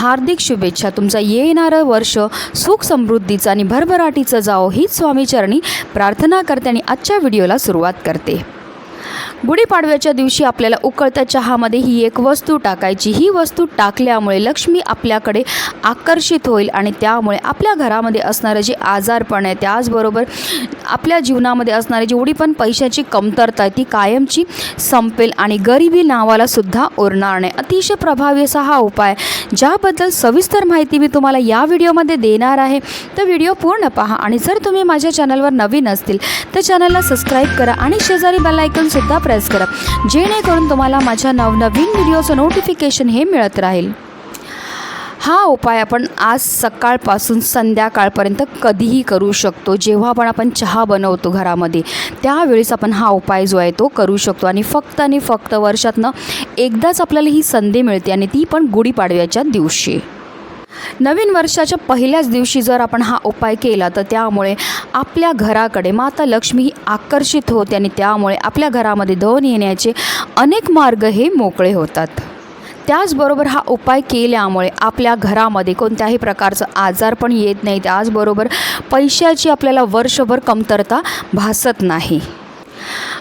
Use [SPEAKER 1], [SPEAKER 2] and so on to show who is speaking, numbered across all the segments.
[SPEAKER 1] हार्दिक शुभेच्छा. तुमचं येणारं वर्ष सुख समृद्धीचं आणि भरभराटीचं जावो हीच स्वामीचरणी प्रार्थना करते आणि आजच्या व्हिडिओला सुरुवात करते. गुढीपाडव्याच्या दिवशी आपल्याला उकळत्या चहामध्ये ही एक वस्तू टाकायची. ही वस्तू टाकल्यामुळे लक्ष्मी आपल्याकडे आकर्षित होईल आणि त्यामुळे आपल्या घरामध्ये असणारं जे आजारपण आहे त्याचबरोबर आपल्या जीवनामध्ये असणारी जेवढी पण पैशाची कमतरता आहे ती कायमची संपेल आणि गरिबी नावाला सुद्धा उरणार नाही. अतिशय प्रभावी असा हा उपाय ज्याबद्दल सविस्तर माहिती मी तुम्हाला या व्हिडिओमध्ये देणार आहे. तर व्हिडिओ पूर्ण पहा आणि जर तुम्ही माझ्या चॅनलवर नवीन असतील तर चॅनलला सबस्क्राईब करा आणि शेजारी बेलायकनसुद्धा प्र प्रेस करा. जेणेकरून तुम्हाला माझ्या नवनवीन व्हिडिओचं नोटिफिकेशन हे मिळत राहील. हा उपाय आपण आज सकाळपासून संध्याकाळपर्यंत कधीही करू शकतो. जेव्हा पण आपण चहा बनवतो घरामध्ये त्यावेळेस आपण हा उपाय जो आहे तो करू शकतो. आणि फक्त आणि फक्त वर्षातनं एकदाच आपल्याला ही संधी मिळते आणि ती पण गुढीपाडव्याच्या दिवशी. नवीन वर्षाच्या पहिल्याच दिवशी जर आपण हा उपाय केला तर त्यामुळे आपल्या घराकडे माता लक्ष्मी ही आकर्षित होते आणि त्यामुळे आपल्या घरामध्ये धन येण्याचे अनेक मार्ग हे मोकळे होतात. त्याचबरोबर हा उपाय केल्यामुळे आपल्या घरामध्ये कोणत्याही प्रकारचं आजार पण येत नाही त्याचबरोबर पैशाची आपल्याला वर्षभर कमतरता भासत नाही.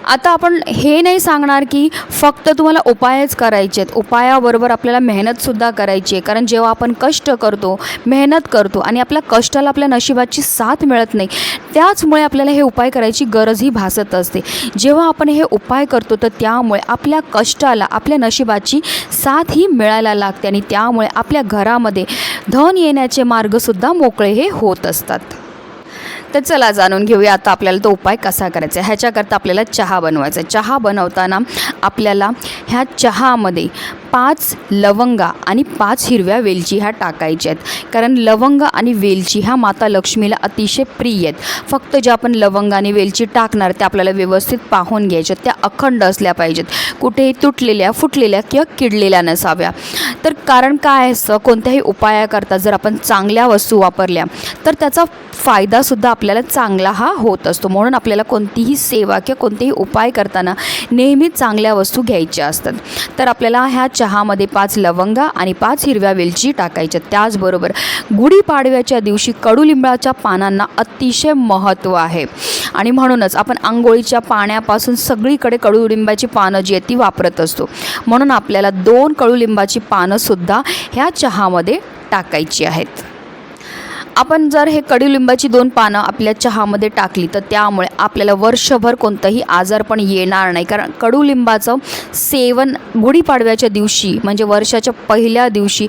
[SPEAKER 1] आता आपण हे नाही सांगणार की फक्त तुम्हाला उपायच करायचे आहेत. उपायाबरोबर आपल्याला मेहनतसुद्धा करायची आहे. कारण जेव्हा आपण कष्ट करतो मेहनत करतो आणि आपल्या कष्टाला आपल्या नशिबाची साथ मिळत नाही त्याचमुळे आपल्याला हे उपाय करायची गरजही भासत असते. जेव्हा आपण हे उपाय करतो तर त्यामुळे आपल्या कष्टाला आपल्या नशिबाची साथ ही मिळायला लागते आणि त्यामुळे आपल्या घरामध्ये धन येण्याचे मार्गसुद्धा मोकळे हे होत असतात. तर चला जाणून घेऊया आता आपल्याला तो उपाय कसा करायचा. आहे ह्याच्याकरता आपल्याला चहा बनवायचा आहे. चहा बनवताना आपल्याला ह्या चहामध्ये पाच लवंगा आणि पाच हिरव्या वेलची ह्या टाकायच्या आहेत. कारण लवंग आणि वेलची ह्या माता लक्ष्मीला अतिशय प्रिय आहेत. फक्त ज्या आपण लवंग आणि वेलची टाकणार त्या आपल्याला व्यवस्थित पाहून घ्यायच्या त्या अखंड असल्या पाहिजेत. कुठेही तुटलेल्या फुटलेल्या किंवा किडलेल्या नसाव्या. तर कारण काय असतं कोणत्याही उपायाकरता जर आपण चांगल्या वस्तू वापरल्या तर त्याचा फायदासुद्धा आपल्याला चांगला हा होत असतो. म्हणून आपल्याला कोणतीही सेवा किंवा कोणतेही उपाय करताना नेहमीच चांगल्या वस्तू घ्यायच्या असतात. तर आपल्याला ह्या चहामध्ये पाच लवंगा आणि पाच हिरव्या वेलची टाकायच्या. त्याचबरोबर गुढीपाडव्याच्या दिवशी कडुलिंबाच्या पानांना अतिशय महत्त्व आहे. आणि म्हणूनच आपण आंघोळीच्या पाण्यापासून सगळीकडे कडुलिंबाची पानं जी आहेत ती वापरत असतो. म्हणून आपल्याला दोन कडुलिंबाची पानंसुद्धा ह्या चहामध्ये टाकायची आहेत. आपण जर हे कडुलिंबाची दोन पानं आपल्या चहामध्ये टाकली तर त्यामुळे आपल्याला वर्षभर कोणतंही आजार पण येणार नाही. कारण कडुलिंबाचं सेवन गुढीपाडव्याच्या दिवशी म्हणजे वर्षाच्या पहिल्या दिवशी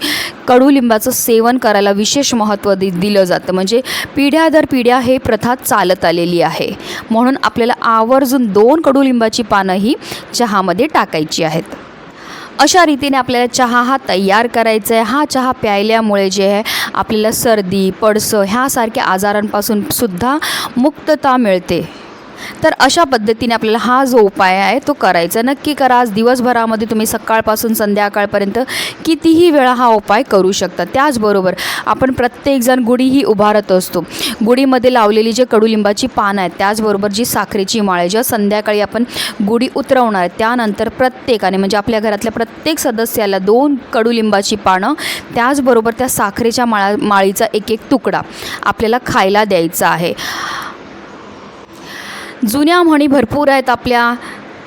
[SPEAKER 1] कडुलिंबाचं सेवन करायला विशेष महत्त्व दि दिलं जातं. म्हणजे पिढ्या दर पिढ्या हे प्रथा चालत आलेली आहे. म्हणून आपल्याला आवर्जून दोन कडुलिंबाची पानं ही चहामध्ये टाकायची आहेत. अशा रीतीने आपल्याला चहा हा तयार करायचा आहे. हा चहा प्यायल्यामुळे जे आहे आपल्याला सर्दी पडसं ह्यासारख्या आजारांपासून सुद्धा मुक्तता मिळते. तर अशा पद्धतीने आपल्याला हा जो उपाय आहे तो करायचा नक्की करा. आज दिवसभरामध्ये तुम्ही सकाळपासून संध्याकाळपर्यंत कितीही वेळा हा उपाय करू शकता. त्याचबरोबर आपण प्रत्येकजण गुढीही उभारत असतो. गुढीमध्ये लावलेली जे कडुलिंबाची पानं आहेत त्याचबरोबर जी साखरेची माळ आहे जेव्हा संध्याकाळी आपण गुढी उतरवणार त्यानंतर प्रत्येकाने म्हणजे आपल्या घरातल्या प्रत्येक सदस्याला दोन कडुलिंबाची पानं त्याचबरोबर त्या साखरेच्या माळा माळीचा एक एक तुकडा आपल्याला खायला द्यायचा आहे. जुन्या म्हणी भरपूर आहेत आपल्या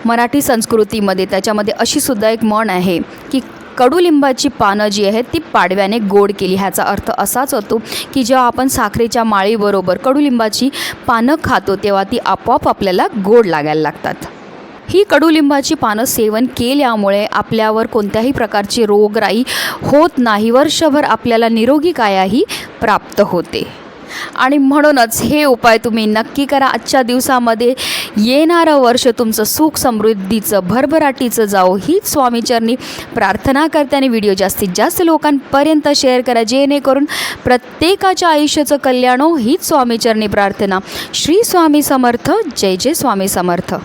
[SPEAKER 1] मराठी संस्कृतीमध्ये. त्याच्यामध्ये अशीसुद्धा एक म्हण आहे की कडुलिंबाची पानं जी आहेत ती पाडव्याने गोड केली. ह्याचा अर्थ असाच होतो की जेव्हा आपण साखरेच्या माळीबरोबर कडुलिंबाची पानं खातो तेव्हा ती आपोआप आपल्याला गोड लागायला लागतात. ही कडुलिंबाची पानं सेवन केल्यामुळे आपल्यावर कोणत्याही प्रकारची रोगराई होत नाही. वर्षभर आपल्याला निरोगी कायाही प्राप्त होते. आणि म्हणूनच हे उपाय तुम्ही नक्की करा. आजच्या दिवसामध्ये येणारं वर्ष तुमचं सुख समृद्धीचं भरभराटीचं जावो. हीच स्वामीचरणी प्रार्थना करते आणि व्हिडिओ जास्तीत जास्त लोकांपर्यंत शेअर करा. जेणेकरून प्रत्येकाच्या आयुष्याचं कल्याण हो. हीच स्वामीचरणी प्रार्थना. श्री स्वामी समर्थ. जय जय स्वामी समर्थ.